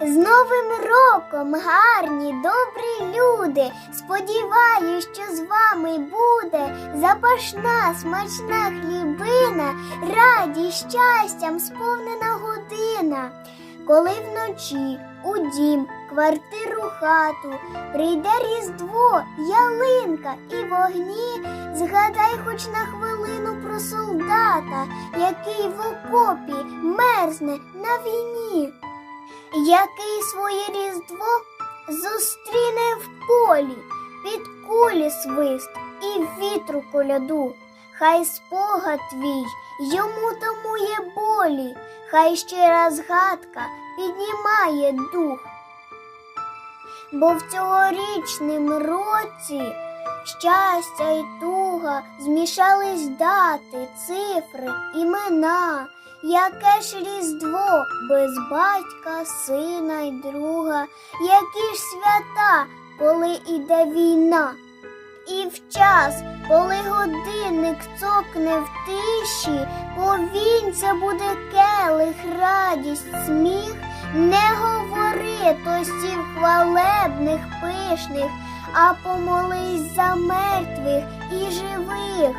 З Новим роком, гарні, добрі люди. Сподіваюсь, що з вами буде запашна, смачна хлібина, радість, щастям сповнена година. Коли вночі у дім, квартиру, хату прийде різдво, ялинка і вогні, згадай хоч на хвилину про солдата, який в окопі мерзне на війні, який своє різдво зустріне в полі, під кулі свист і вітру коляду. Хай спогад твій йому тамує болі, хай ще раз згадка піднімає дух. Бо в цьогорічним році щастя й туга змішались дати, цифри, імена. Яке ж різдво без батька, сина й друга, які ж свята, коли іде війна. І в час, коли годинник цокне в тиші, повінця буде келих, радість, сміх, не говори тостів хвалебних, пишних, а помолись за мертвих і живих.